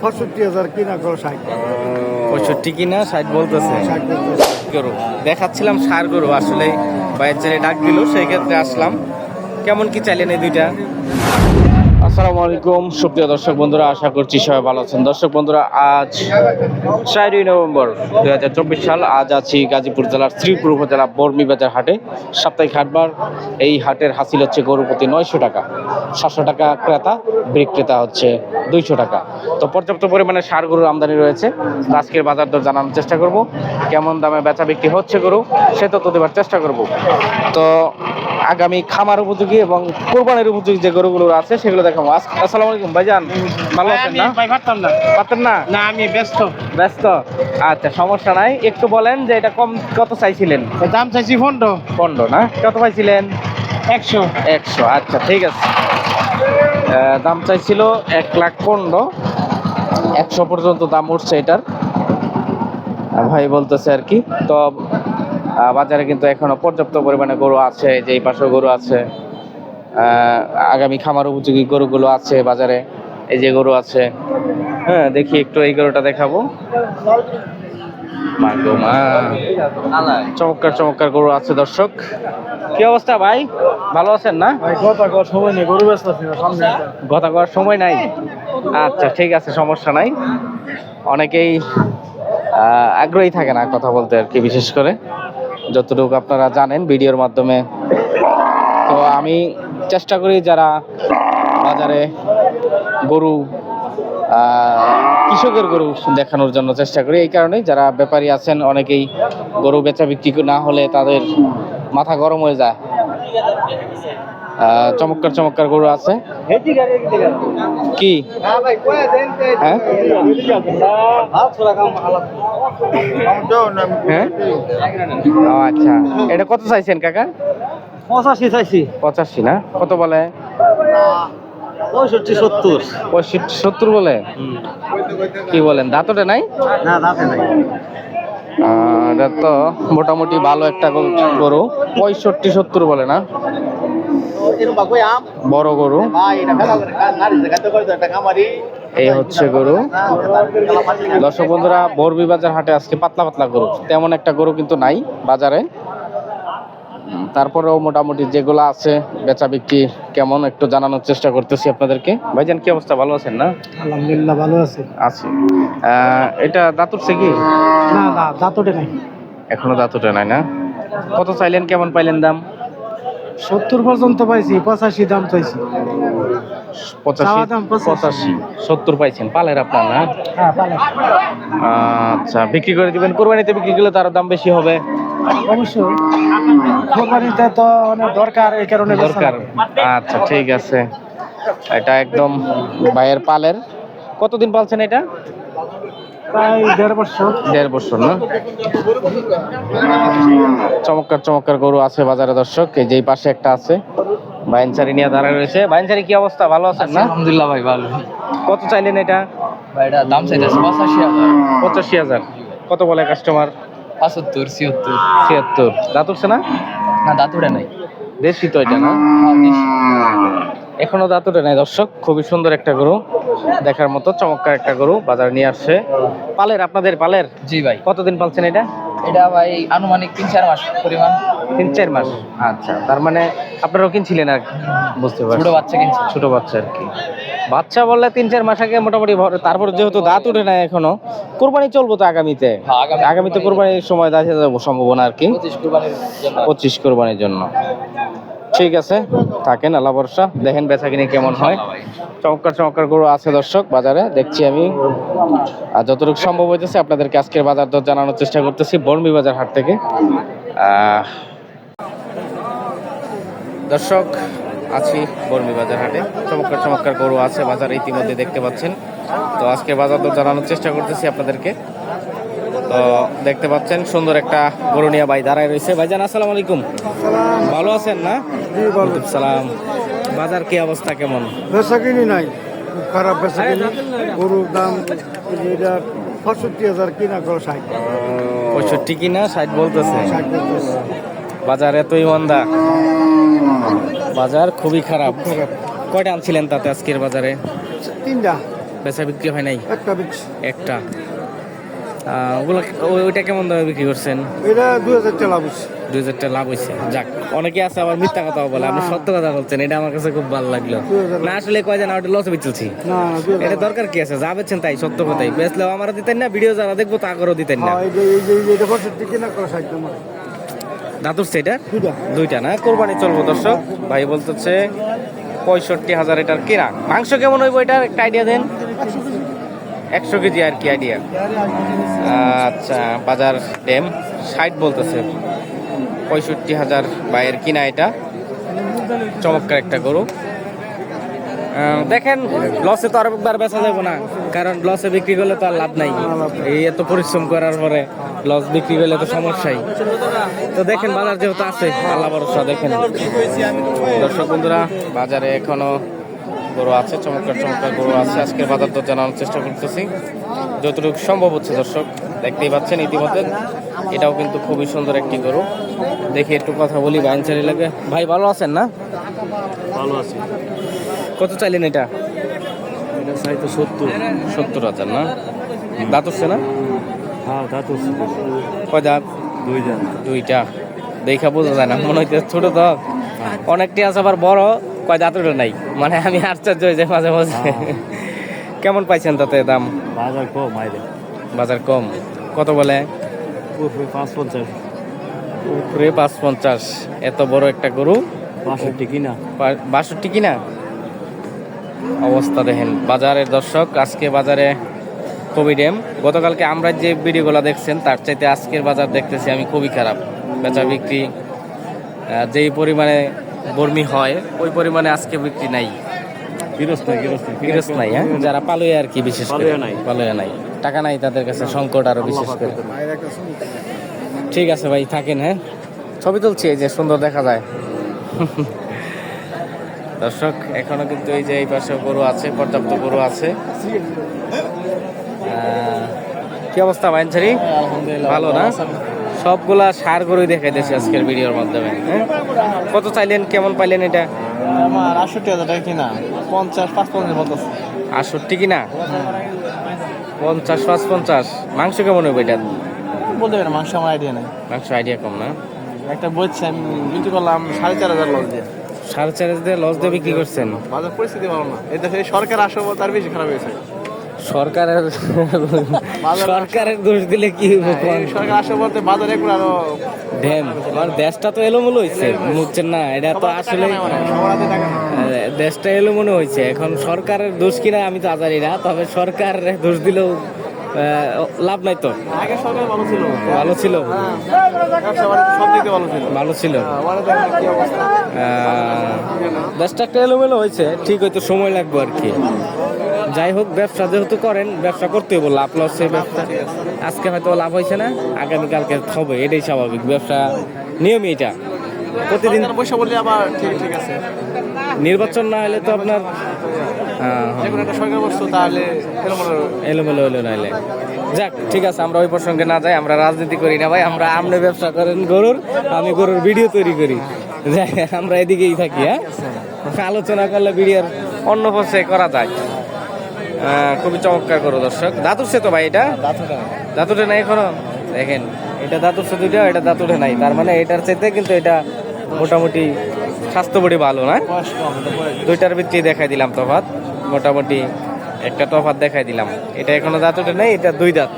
পঁয়ষট্টি হাজার কিনা করো ষাট। পঁয়ষট্টি কিনা ষাট বলতেছে। গরু। দেখাচ্ছিলাম সার গরু আসলে বাইরের ছেলে ডাক দিল সেই ক্ষেত্রে আসলাম। কেমন কি চাইলেন এই দুইটা? আসসালামু আলাইকুম। সুপ্রিয় দর্শক বন্ধুরা, আশা করছি সবাই ভালো আছেন। দর্শক বন্ধুরা, আজ চারই নভেম্বর দুই হাজার চব্বিশ সাল, আজ আছি গাজীপুর জেলার শ্রীপুর উপজেলা বর্মি বাজার হাটে। সাপ্তাহিক হাটবার এই হাটের হাসিল হচ্ছে গরু প্রতি নয়শো টাকা, সাতশো টাকা ক্রেতা, বিক্রেতা হচ্ছে দুইশো টাকা। তো পর্যাপ্ত পরিমাণে সার গরুর আমদানি রয়েছে। আজকের বাজার দর জানানোর চেষ্টা করব। কেমন দামে বেচা বিক্রি হচ্ছে গরু, সে তথ্য দেওয়ার চেষ্টা করব। তো আগামী খামার উপযোগী এবং কোরবানির উপযোগী যে গরুগুলো আছে সেগুলো দেখাবো। আস- আসসালামু আলাইকুম ভাইজান ভালো আছেন না? ভাই পারতাম না। পাতেন না? না আমি ব্যস্ত। ব্যস্ত? আচ্ছা সমস্যা নাই। একটু বলেন যে এটা কম কত চাইছিলেন? দাম চাইছি পনেরো। পনেরো না? কত পাইছিলেন একশো। একশো আচ্ছা ঠিক আছে। দাম চাইছিল এক লাখ পনেরো। একশো পর্যন্ত দাম উঠছে এটার। ভাই বলতেছে আর কি তো বাজারে কিন্তু এখনও পর্যাপ্ত পরিমাণে গরু আছে যে এই পাশেও গরু আছে। আগামী খামার উপযোগী গরুগুলো আছে বাজারে এই যে গরু আছে। হ্যাঁ দেখি একটু এই গরুটা দেখাবো। চমৎকার চমৎকার গরু আছে দর্শক। কি অবস্থা ভাই? ভালো আছেন না? সময় নেই গরু ব্যস্ত। কথা করার সময় নাই? আচ্ছা ঠিক আছে সমস্যা নাই। অনেকেই আগ্রহী থাকে না কথা বলতে আর কি বিশেষ করে। যতটুকু আপনারা জানেন ভিডিওর মাধ্যমে। তো আমি চেষ্টা করি যারা বাজারে গরু কৃষকের গরু দেখানোর জন্য চেষ্টা করি। এই কারণেই যারা ব্যাপারী আছেন, অনেকেই গরু বেচা বিক্রি না হলে তাদের মাথা গরম হয়ে যায়। চমৎকার চমৎকার গরু আছে। কি? হ্যাঁ? হ্যাঁ? আচ্ছা। এটা কত চাইছেন কাকা? পঁচাশি চাইছি। পঁচাশি না? কত বলে? পঁয়ষট্টি সত্তর। পঁয়ষট্টি সত্তর বলে? কি বলেন দাঁতটা নাই? না দাঁতে নাই। এটা তো মোটামুটি ভালো একটা গরু- গরু। পঁয়ষট্টি সত্তর বলে না? বড় গরু। এই হচ্ছে গরু। দর্শক বন্ধুরা বরবি বাজার হাটে আজকে পাতলা পাতলা গরু। তেমন একটা গরু কিন্তু নাই বাজারে। তারপরেও মোটামুটি যেগুলো আছে বেচা বিক্রি কেমন একটু জানানোর চেষ্টা করতেছি আপনাদেরকে। ভাইজান কি অবস্থা? ভালো আছেন না? আলহামদুলিল্লাহ ভালো আছে। আছি। আহ, এটা দাঁত উঠছে কি? না না দাঁতটে নাই। এখনও দাঁত উঠে নাই না? কত চাইলেন কেমন পাইলেন দাম? সত্তর পর্যন্ত পাইছি পঁচাশি দাম চাইছি। পঁচাশি। পঁচাশি। সত্তর পাইছেন পালের আপনার না? হ্যাঁ আচ্ছা বিক্রি করে দিবেন কোরবানিতে বিক্রি করলে তার দাম বেশি হবে। অবশ্যই। কোরবানিতে তো অনেক দরকার এই কারণে দরকার। আচ্ছা ঠিক আছে। এটা একদম ভাইয়ের পালের। কতদিন পালছেন এটা? প্রায় দেড় বছর। দেড় বছর না? চমৎকার চমৎকার গরু আছে বাজারে দর্শক। এই যেই পাশে একটা আছে বাইনচারি নিয়ে দাঁড়ায় রয়েছে। বাইনচারি কি অবস্থা? ভালো আছেন না? আলহামদুলিল্লাহ ভাই ভালো। কত চাইলেন এটা? ভাই এটা দাম চাইতেছে পঁচাশি হাজার। পঁচাশি হাজার। কত বলে কাস্টমার পঁচাত্তর ছিয়াত্তর। ছিয়াত্তর। দাঁত উঠছে না? না দাঁতুটা নাই। দেশি তো এটা না? হ্যাঁ। এখনও দাঁত উঠে নাই দর্শক। খুবই সুন্দর একটা গরু। দেখার মতো চমৎকার একটা গরু বাজার নিয়ে আসছে। পালের আপনাদের পালের? জি ভাই। কতদিন পালছেন এটা? এটা ভাই আনুমানিক তিন চার মাস পরিমাণ। তিন চার মাস? আচ্ছা তার মানে আপনারাও কিনছিলেন আর? বুঝতে পারছি। ছোট বাচ্চা কিনছে ছোট বাচ্চা আর কি। বাচ্চা বললে তিন চার মাস আগে মোটামুটি তারপর যেহেতু দাঁত উঠে নাই এখনও কোরবানি চলবো তো আগামীতে? হ্যাঁ, আগামীতে কোরবানির সময় দেখা যাব সম্ভাবনা আর কি। পঁচিশ কুরবানির জন্য। পঁচিশ কোরবানির জন্য। ঠিক আছে। থাকেন, আল্লাহ ভরসা। দেখেন বেচা কিনে কেমন হয়। চমৎকার চমৎকার গরু আছে দর্শক, বাজারে। দেখছি আমি। আর যতটুকু সম্ভব হইতেছে, আপনাদেরকে আজকের বাজার দর জানানোর চেষ্টা করতেছি বর্মি বাজার হাট থেকে। দর্শক, আছি বর্মি বাজার হাটে। চমৎকার চমৎকার গরু আছে বাজারে, ইতিমধ্যে দেখতে পাচ্ছেন। তো আজকে বাজার দর জানানোর চেষ্টা করতেছি আপনাদেরকে। তো দেখতে পাচ্ছেন সুন্দর একটা গরু নিয়ে ভাই দাঁড়ায় রয়েছে। ভাইজান আসসালামু আলাইকুম। ভালো আছেন না? সালাম। বাজার কি অবস্থা কেমন? বেচা কিনি নাই খারাপ বেচা কিনি গরুর দাম এটা পঁয়ষট্টি হাজার কিনা করো ষাট। পঁয়ষট্টি কিনা ষাট বলতেছে। বাজার এতই মন্দা বাজার খুবই খারাপ। কয়টা আনছিলেন তাতে আজকের বাজারে? তিনটা। বেচা বিক্রি হয় নাই? একটা একটা। ওগুলো ওইটা কেমন দামে বিক্রি করছেন? এটা দুই হাজার টাকা লাভ হচ্ছে দুই হাজার টাকা লাভ হয়েছে যাক অনেকে আছে আবার মিথ্যা কথা বলে আপনি সত্য কথা বলছেন এটা আমার কাছে খুব ভালো লাগল। না আসলে কয় জানা ওটা লসে বিচলছি এটা দরকার কি আছে? যা বেচছেন তাই সত্য কথাই। বেচলেও আমার দিতেন না ভিডিও যারা দেখব তা করেও দিতেন না। হ্যাঁ, দাঁতুর সেটা দুইটা। দুইটা না? কোরবানি চলবো দর্শক। ভাই বলতেছে পঁয়ষট্টি হাজার এটার কিনা। মাংস কেমন হইব এটার? একটা আইডিয়া দেন। একশো কেজি আর কি আইডিয়া আচ্ছা বাজার ডেম ষাট বলতেছে। পঁয়ষট্টি হাজার বাইয়ের কিনা এটা। চমৎকার একটা গরু। দেখেন লসে তো আর একবার বেচা যাবে না। কারণ লসে বিক্রি করলে তো আর লাভ নাই। এই এত পরিশ্রম করার পরে লস বিক্রি করলে তো সমস্যাই। তো দেখেন, বাজার যেহেতু আছে, আল্লাহ ভরসা, দেখেন। দর্শক বন্ধুরা, বাজারে এখনও গরু আছে চমৎকার চমৎকার গরু আছে। আজকের বাজার দর জানানোর চেষ্টা করতেছি। যতটুকু সম্ভব হচ্ছে দর্শক দেখতেই পাচ্ছেন ইতিমধ্যে। এটাও কিন্তু খুবই সুন্দর একটি গরু। দেখি একটু কথা বলি বাইনচারি লাগে। ভাই ভালো আছেন না? ভালো আছে। কত চাইলেন এটা? এটা চাইতো সত্তর। সত্তর হাজার না? দাঁত হচ্ছে না? হ্যাঁ কয় দাঁত? দুই হাজার দুইটা। দেখা বোঝা যায় না মনে হইতে ছোট তো অনেকটি আছে আবার বড়। কয় দাঁতটা নাই? মানে আমি আশ্চর্য হয়ে যাই মাঝে মাঝে। কেমন পাইছেন তাতে দাম? বাজার কম আইলে বাজার কম। কত বলে? পাঁচ পঞ্চাশ উপরে পাঁচ পঞ্চাশ এত বড় একটা গরু? বাষট্টি কিনা। বাষট্টি কিনা? অবস্থা দেখেন। বাজারের দর্শক আজকে বাজারে খুবই ডেম গতকালকে আমরা যে ভিডিওগুলো দেখছেন তার চাইতে আজকের বাজার দেখতেছি আমি খুবই খারাপ। বেচা বিক্রি যেই পরিমাণে বর্মি হয় ওই পরিমাণে আজকে বিক্রি নাই। হ্যাঁ? যারা পালুয়া আর কি বিশেষ করে। পালুয়া নাই। টাকা নাই তাদের কাছে সংকট আরও বিশেষ করে। ঠিক আছে ভাই থাকেন হ্যাঁ? ছবি তুলছি এই যে সুন্দর দেখা যায়। দর্শক এখনও কিন্তু এই যে এই পাশে গরু আছে পর্যাপ্ত গরু আছে। কি অবস্থা বাইনছারি ভালো না? সবগুলা সার গরুই দেখাই দিয়েছে আজকের ভিডিওর মাধ্যমে হ্যাঁ? কত চাইলেন কেমন পাইলেন এটা? আমার আটষট্টি হাজার টাকা কিনা পঞ্চাশ পাঁচ পঞ্চাশ মতো আটষট্টি কিনা? পঞ্চাশ পাঁচ পঞ্চাশ মাংস কেমন হবে এটা? বলতে পারি মাংস আমার আইডিয়া নেই। মাংস আইডিয়া কম না? একটা বলছি আমি বিক্রি করলাম সাড়ে চার হাজার লস দিয়ে। সাড়ে চার হাজার দিয়ে লস দিয়ে বিক্রি করছেন? বাজার পরিস্থিতি ভালো না। এই দেশে সরকার আসো তার বেশি খারাপ হয়েছে। সরকারের সরকারের দোষ দিলে কি সরকার আসো বলতে বাজার আরও ড্যাম আমার দেশটা তো এলোমেলো হয়েছে বুঝছেন না? এটা তো আসলে দেশটা এলোমেলো হয়েছে এখন সরকারের দোষ কিনা আমি তো জানি না তবে সরকার দোষ দিলেও লাভ নাই তো। আগে সরকার ভালো ছিল। ভালো ছিল। সব দিকে ভালো ছিল। ভালো ছিল। আহ, দেশটা একটা এলোমেলো হয়েছে ঠিক হয়তো সময় লাগবে আর কি। যাই হোক ব্যবসা যেহেতু করেন ব্যবসা করতে হবে লাভ সেই ব্যবসা আজকে হয়তো লাভ হয়েছে না আগামীকালকে হবে এটাই স্বাভাবিক ব্যবসা নিয়মই এটা। প্রতিদিন পয়সা বললে আবার ঠিক ঠিক আছে। নির্বাচন না হলে তো আপনার আহ, যে কোনো একটা সরকার বসতো তাহলে এরকম এলোমেলো হলো। নাহলে যাক ঠিক আছে আমরা ওই প্রসঙ্গে না যাই আমরা রাজনীতি করি না ভাই আমরা আমনে ব্যবসা করেন গরুর আমি গরুর ভিডিও তৈরি করি। আমরা এদিকেই থাকি হ্যাঁ। আলোচনা করলে ভিডিওর অন্য পাশে করা যায়। খুবই চমৎকার করো দর্শক। দাঁতুরছে তো ভাই এটা? দাঁতুটে নাই। এখনও? দেখেন এটা দাঁতুরছে দুইটা এটা দাঁতুটে নাই। তার মানে এটার চাইতে কিন্তু এটা মোটামুটি স্বাস্থ্যবডি ভালো না? দুইটার ভিত্তি দেখাই দিলাম তফাত মোটামুটি একটা তফাত দেখাই দিলাম। এটা এখনও দাঁত ওঠে নেই এটা দুই দাঁত।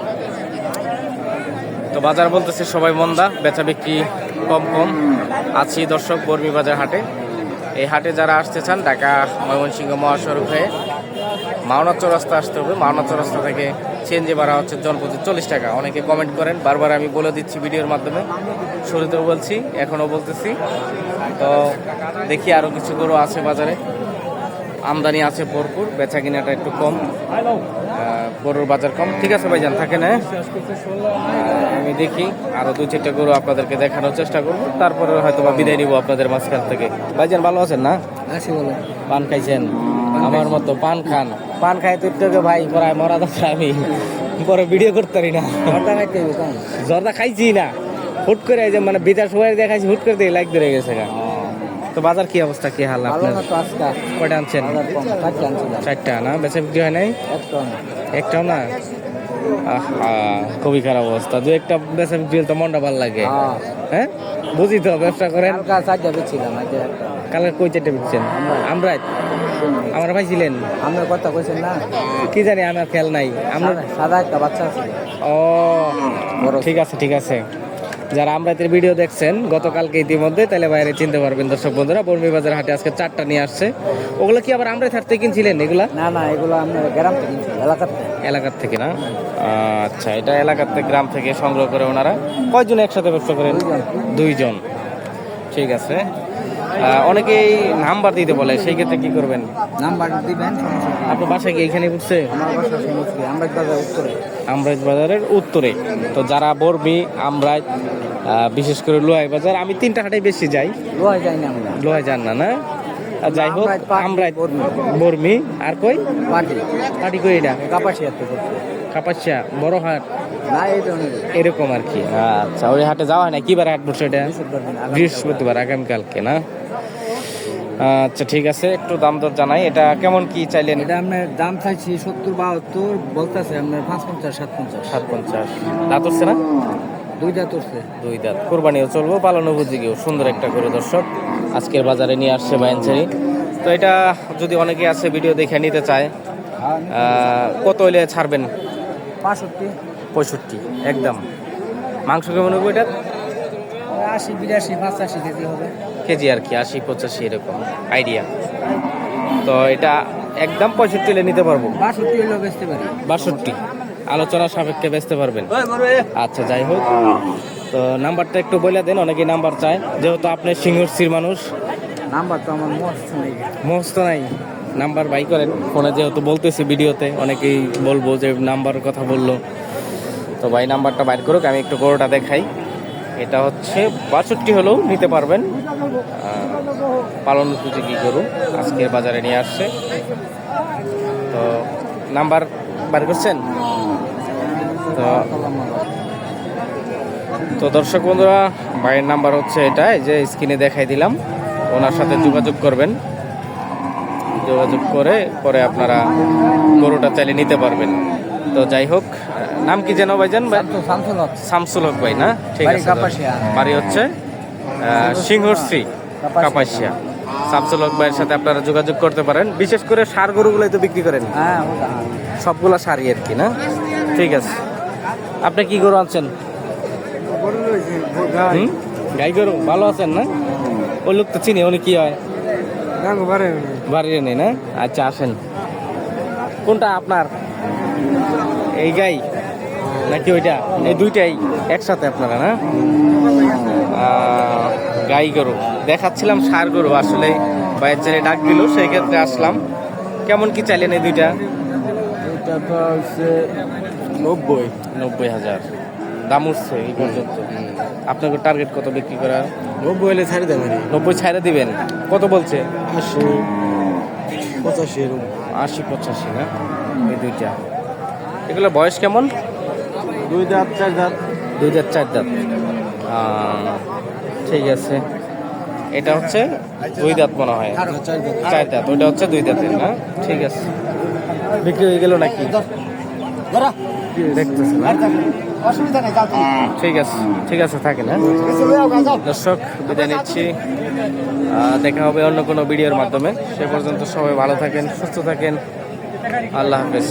তো বাজার বলতেছে সবাই মন্দা বেচা বিক্রি কম কম। আছি দর্শক বর্মি বাজার হাটে। এই হাটে যারা আসতে চান ঢাকা ময়মনসিংহ মহাসড়ক হয়ে মাওনা চৌরাস্তা আসতে হবে। মাওনা চৌরাস্তা থেকে চেঞ্জে ভাড়া হচ্ছে জনপ্রতি চল্লিশ টাকা। অনেকে কমেন্ট করেন বারবার আমি বলে দিচ্ছি ভিডিওর মাধ্যমে। শুরুতেও বলছি এখনও বলতেছি। তো দেখি আরও কিছু গরু আছে বাজারে। আমদানি আছে ভরপুর বেচা কিনাটা একটু কম। গরুর বাজার কম। ঠিক আছে ভাইজান থাকেন হ্যাঁ? আহ, আমি দেখি আরও দু চারটা গরু আপনাদেরকে দেখানোর চেষ্টা করব। তারপরে হয়তো বা বিদায় নিবো আপনাদের মাঝখান থেকে। ভাইজান ভালো আছেন না? পান খাইছেন? আমার মতো পান খান। পান খাই তো একটু আগে ভাই প্রায় মরা দশা আমি পরে ভিডিও করতে পারি না। ঘরটা খাইতে জর্দা খাইছি না। হুট করে এই যে মানে বিদার সময় দেখাইছি হুট করে দিয়ে লাইক ধরে গেছে গা। তো বাজার কি অবস্থা কি হাল আপনার? তো কয়টা আনছেন? চারটে না? বেচা বিক্রি হয় নাই? একটাও না? আহা, খুবই খারাপ অবস্থা। দু একটা বেচা বিক্রি তো মনটা ভালো লাগে। হ্যাঁ। হ্যাঁ? বুঝি তো ব্যবসা করেন। কালকে কই চারটে বিকছেন আমরা ভাই ছিলেন আমার কথা কইছেন না। কি জানি আমার খেয়াল নাই। আমরা সাদা- একটা বাচ্চা আছে। ও ঠিক আছে ঠিক আছে। যারা আমরাতের ভিডিও দেখছেন গতকালকে ইতিমধ্যে তাহলে বাইরে চিনতে পারবেন দর্শক বন্ধুরা বর্মি বাজার হাটে আজকে চারটা নিয়ে আসছে। ওগুলো কি আবার আমরা থাকতে কিনছিলেন এগুলা? না না এগুলো আপনার গ্রাম থেকে কিনছি এলাকার থেকে। এলাকার থেকে না? আচ্ছা এটা এলাকার থেকে গ্রাম থেকে সংগ্রহ করে ওনারা। কয়জন একসাথে ব্যবসা করেন? দুইজন। ঠিক আছে। অনেকেই নাম্বার দিতে বলে সেই ক্ষেত্রে কি করবেন? নাম্বার দিবেন আপনার বাসা কি এখানে উঠছে বাজার উত্তরে। আমরাজ বাজারের উত্তরে। তো যারা বর্মি আমরাজ বিশেষ করে লোহাই বাজার আমি তিনটা হাটে বেশি যাই। লোহাই যাই না লোহাই যান না না? যাই হোক আমরাজ বর্মি। আর কই? পাটি কই এটা? কাপাসিয়াতে করতে কাপাসিয়া বড় হাট? এরকম আর কি। আচ্ছা ওই হাটে যাওয়া হয় না? কি বারে হাট বসে এটা? বৃহস্পতিবার বৃহস্পতিবার আগামীকালকে না? আচ্ছা ঠিক আছে একটু দাম দর জানাই। এটা কেমন কি চাইলেন? এটা আপনার দাম চাইছি সত্তর বাহাত্তর বলতেছে আপনার পাঁচ পঞ্চাশ সাত পঞ্চাশ সাত পঞ্চাশ দাঁত হচ্ছে না? দুইটা তুলছে দুই দাঁত। কোরবানিও চলবো পালনও বুঝিগেও। সুন্দর একটা করে দর্শক। আজকের বাজারে নিয়ে আসছে বাইনছারি তো এটা যদি অনেকে আছে ভিডিও দেখে নিতে চায় কত হইলে ছাড়বেন? পাঁষট্টি পঁয়ষট্টি একদম। মাংস কেমন হবে এটা আশি বিরাশি পাঁচাশি কেজি হবে। কেজি আর কি আশি পঁচাশি এরকম। আইডিয়া। তো এটা একদম পঁয়ষট্টি হলে নিতে পারব? বাষট্টি হলেও বেচতে পারি। বাষট্টি। আলোচনা সাপেক্ষে বেচতে পারবেন। আচ্ছা যাই হোক। তো নাম্বারটা একটু বলে দেন অনেকেই নাম্বার চায়। যেহেতু আপনি সিংহর্সির মানুষ। নাম্বার তো আমার মস্ত নেই। মস্ত নাই। নাম্বার বাই করেন। ফোনে যেহেতু বলতেছি ভিডিওতে অনেকেই বলব যে নাম্বার কথা বলল। তো ভাই নাম্বারটা বাইর করুক আমি একটু গরুটা দেখাই। এটা হচ্ছে বাষট্টি হলেও নিতে পারবেন। পালন উপযোগী গরু? আজকের বাজারে নিয়ে আসছে। তো নাম্বার বার করছেন? তো তো দর্শক বন্ধুরা ভাইয়ের নাম্বার হচ্ছে এটাই যে স্ক্রিনে দেখাই দিলাম। ওনার সাথে যোগাযোগ করবেন। যোগাযোগ করে পরে আপনারা গরুটা চাইলে নিতে পারবেন। তো যাই হোক নাম কি যেন ভাইজান? শামসুল হক ভাই না? ঠিক আছে। বাড়ি হচ্ছে সিংহশ্রী কাপাসিয়া। শামসুল হক ভাইয়ের সাথে আপনারা যোগাযোগ করতে পারেন। বিশেষ করে সার গরুগুলোই তো বিক্রি করেন। হ্যাঁ সবগুলা সারি আর কি না? ঠিক আছে। আপনি কি গরু আনছেন? গাই গরু, ভালো আছেন না? ওই লোক তো চিনি, উনি কি হয়? বাড়ির নেই না? আচ্ছা আসেন। কোনটা আপনার? এই গাই? নাকি ওইটা? এই দুইটাই একসাথে আপনারা, না? গাই গরু। দেখাচ্ছিলাম সার গরু, আসলে বাইরের ছেলে ডাক দিল, সেই ক্ষেত্রে আসলাম। কেমন কি চাইলেন এই দুইটা তো হচ্ছে নব্বই। নব্বই হাজার। দাম উঠছে এই পর্যন্ত। আপনাকে টার্গেট কত বিক্রি করার নব্বই হলে ছাড়ি দেবেন নব্বই ছাইড়ে দিবেন। কত বলছে? আশি। পঁচাশি এরকম। আশি পঁচাশি না? এই দুইটা। এগুলো বয়স কেমন? দুই দাঁত চার দাঁত। দুই দাঁত চার দাঁত। ঠিক আছে। এটা হচ্ছে দুই দাঁত মনে হয়। চার দাঁত। ওইটা হচ্ছে দুই দাঁতের না? ঠিক আছে। বিক্রি হয়ে গেল নাকি? তুমি। ঠিক আছে ঠিক আছে থাকেন না দর্শক বিদায় নিচ্ছি। দেখা হবে অন্য কোনো ভিডিওর মাধ্যমে। সে পর্যন্ত সবাই ভালো থাকেন সুস্থ থাকেন। আল্লাহ হাফেজ।